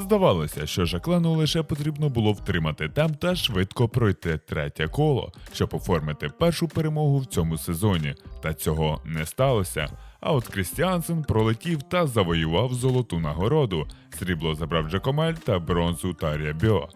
Здавалося, що Жаклену лише потрібно було втримати темп та швидко пройти третє коло, щоб оформити першу перемогу в цьому сезоні. Та цього не сталося. А от Крістіансен пролетів та завоював золоту нагороду. Срібло забрав Джакомель та бронзу Тарія Біо.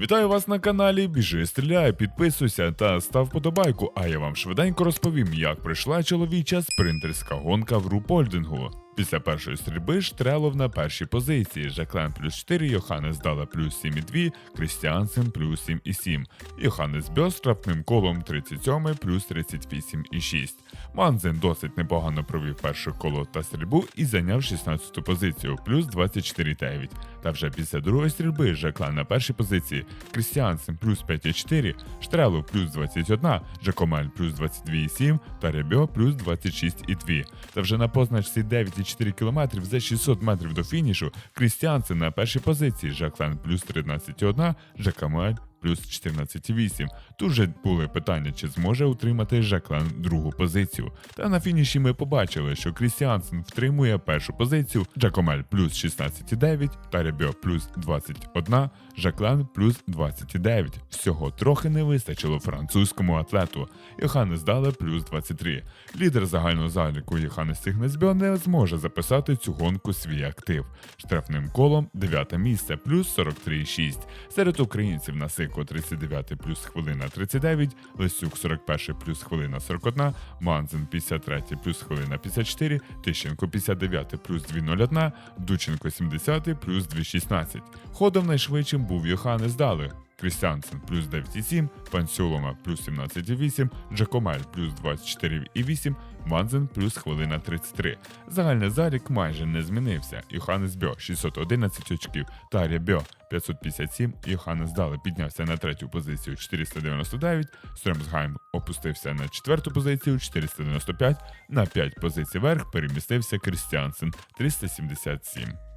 Вітаю вас на каналі Біжи стріляй, підписуйся та став подобайку, а я вам швиденько розповім, як пройшла чоловіча спринтерська гонка в Рупольдингу. Після першої стрільби Штрелов на першій позиції, Жаклен плюс 4, Йоханнес Дала плюс 7,2, Крістіансен плюс 7,7, Йоханнес Бьос штрафним колом 37 плюс 38,6. Манзен досить непогано провів перше коло та стрільбу і зайняв 16-ту позицію плюс 24,9. Та вже після другої стрільби Жаклен на першій позиції, Крістіансен плюс 5,4, Штрелов плюс 21, Жакомель плюс 22,7 та Ребьо плюс 26,2. Та вже на позначці 9,4 км за 600 метрів до фінішу Крістіанси на першій позиції, Жаклен плюс 13,1, Жакомель плюс 14,8. Тут же були питання, чи зможе утримати Жаклен другу позицію. Та на фініші ми побачили, що Крістіансен втримує першу позицію, Джакомель плюс 16,9, Таребьо плюс 21, Жаклен плюс 29. Всього трохи не вистачило французькому атлету. Йоханнес Дале плюс 23. Лідер загального заліку Йоханнес Сігнесбьо не зможе записати цю гонку свій актив. Штрафним колом 9 місце плюс 43,6. Серед українців Насико 39 плюс хвилина 39, Лисюк 41 плюс хвилина 41, Манзин 53 плюс хвилина 54, Тищенко 59 плюс 201, Дученко 70 плюс 216. Ходом найшвидшим був Йоханнес Дали. Крістіансен плюс 9,7, Пансюлома плюс 17,8, Джакомель плюс 24,8, Манзен плюс хвилина 33. Загальний залік майже не змінився. Йоханнес Бьо 611 очків, Тарія Бьо 557, Йоханнес Дали піднявся на третю позицію 499, Стремсгайм опустився на четверту позицію 495, на 5 позицій вверх перемістився Крістіансен 377.